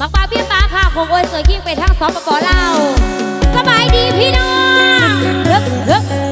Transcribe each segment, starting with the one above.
บากปลาบี้ยป้าค่ะคงโอยสวยยิ่งไปทั้งสองปะปลาวสบายดีพี่น้องเฮ้ยเฮ้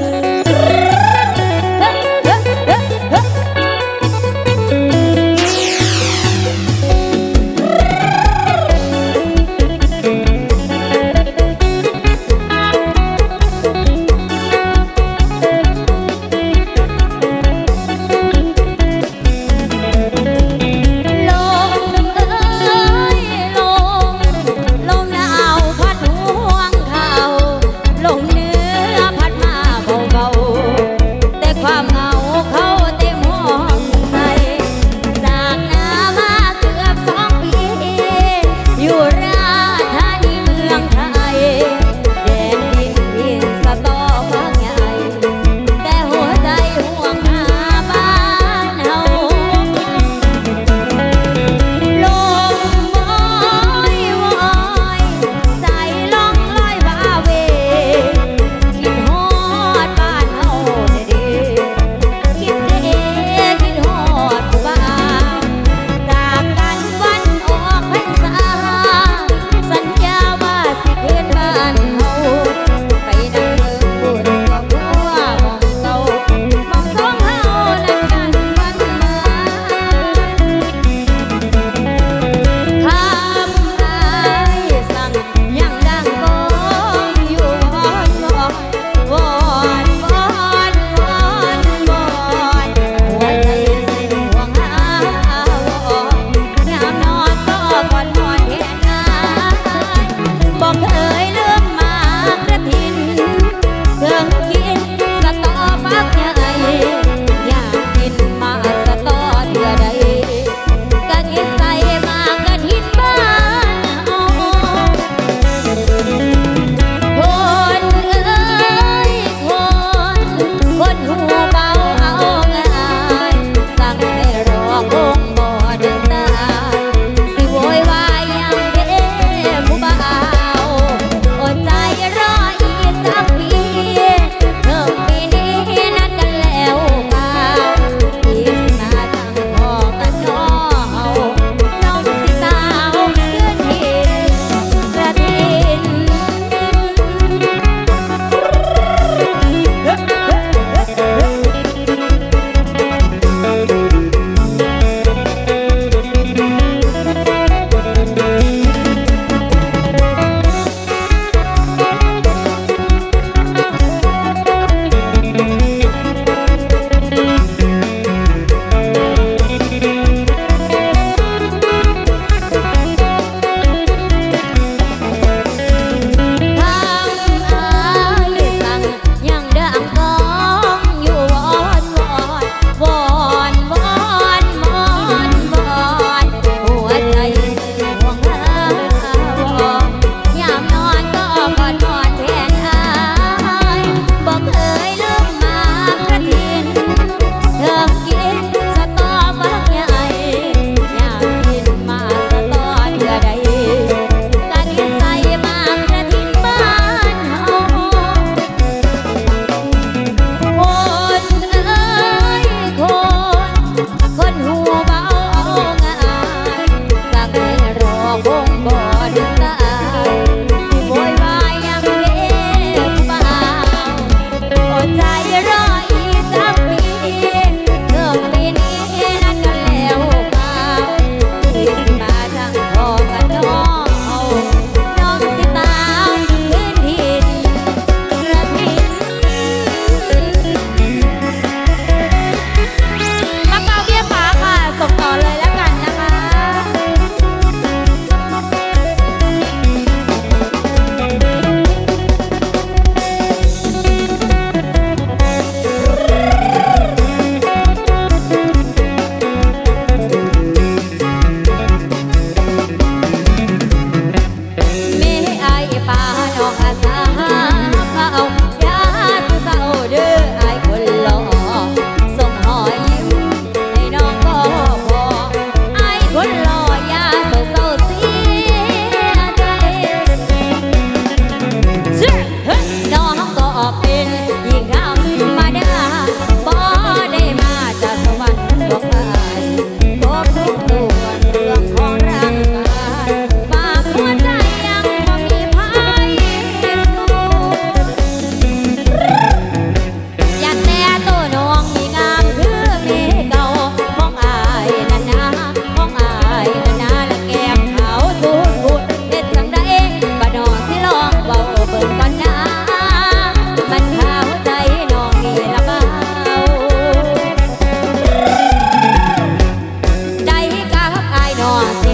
más.